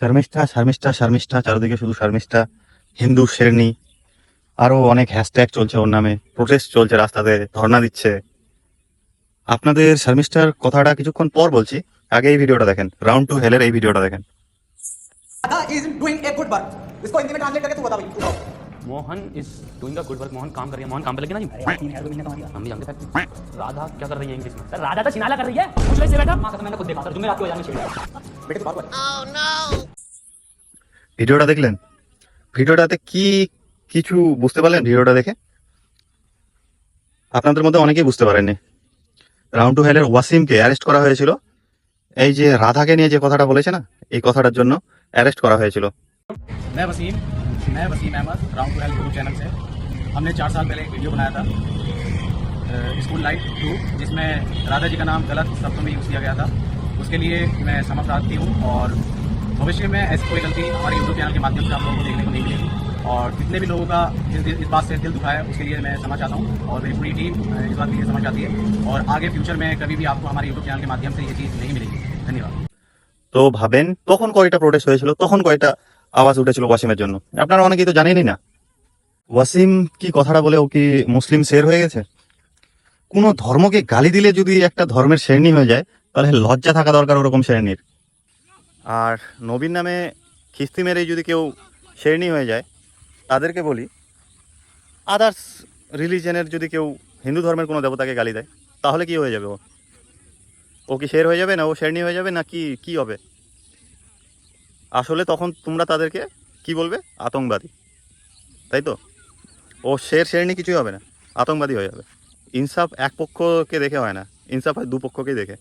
শর্মিষ্ঠা শর্মিষ্ঠা শর্মিষ্ঠা চারিদিকে শুধু শর্মিষ্ঠা হিন্দু শেরনি আরো অনেক হ্যাশট্যাগ চলছে ওর নামে প্রোটেস্ট চলছে রাস্তাতে ধর্ণা দিচ্ছে আপনাদের শর্মিষ্ঠার কথাটা কিছুক্ষণ পর বলছি আগে এই ভিডিওটা দেখেন রাউন্ড টু হেলের এই ভিডিওটা দেখেন Radha is doing a good work इसको हिंदी में ट्रांसलेट करके तू बता भाई तू बताओ। Mohan is doing a good work Mohan काम कर रही है मोहन काम पे लगे ना जी हम भी जानते हैं राधा क्या कर रही है इंग्लिश में सर राधा तो छिनाला कर रही है पूछ लो इससे बेटा माँ कसम मैंने खुद देखा सर जुम्मे रात को बाजार में छेड़ा बेटे तू बात कर ভিডিওটা দেখলেন ভিডিওটাতে কি কিছু বুঝতে পারলেন ভিডিওটা দেখে আপনাদের মধ্যে অনেকেই বুঝতে পারেননি রাউন্ড টু হেলের ওয়াসিমকে অ্যারেস্ট করা হয়েছিল এই যে রাধাকে নিয়ে যে কথাটা বলেছে না এই কথাটার জন্য অ্যারেস্ট করা হয়েছিল मैं वसीम मैं Wasim Ahmed round two health YouTube channel से हमने चार साल पहले एक वीडियो बनाया था स्कूल लाइफ टू जिसमें राधा जी का नाम गलत शब्दों में यूज़ किया गया था उसके लिए मैं समझ प्रार्थी हूँ और भविष्य में ऐसी कोई गलती हमारे यूट्यूब चैनल के माध्यम से आप लोगों को देखने को नहीं मिलेगी और जितने भी लोगों का इस, इस बात से दिल दुखा है उसके लिए मैं क्षमा चाहता हूँ और मेरी पूरी टीम अ, इस बात के लिए क्षमा चाहती है और आगे फ्यूचर में कभी भी आपको हमारे यूट्यूब चैनल के माध्यम से ये चीज़ नहीं मिलेगी धन्यवाद তো ভাবেন তখন কয়টা প্রোটেস্ট হয়েছিল তখন কয়টা আওয়াজ উঠেছিল ওয়াসিমের জন্য আপনারা অনেকেই তো জানেনই না ওয়াসিম কি কথাটা বলে ও কি মুসলিম শের হয়ে গেছে কোনো ধর্মকে গালি দিলে যদি একটা ধর্মের শ্রেণী হয়ে যায় তাহলে লজ্জা থাকা দরকার ওরকম শ্রেণির। আর নবীন নামে খিস্তি মেরেই যদি কেউ শ্রেণি হয়ে যায়, তাদেরকে বলি আদার্স রিলিজনের যদি কেউ হিন্দু ধর্মের কোনো দেবতাকে গালি দেয়, তাহলে কি হয়ে যাবে ও? ও কি শের হয়ে যাবে না ও শেরনি হয়ে যাবে না কি কি হবে? আসলে তখন তোমরা তাদেরকে কি বলবে? আতঙ্কবাদী। তাই তো? ও শের শেরনি কিছুই হবে না, আতঙ্কবাদী হয়ে যাবে। ইনসাফ এক পক্ষকে দেখে হয় না, ইনসাফ হয় দু পক্ষকেই দেখে।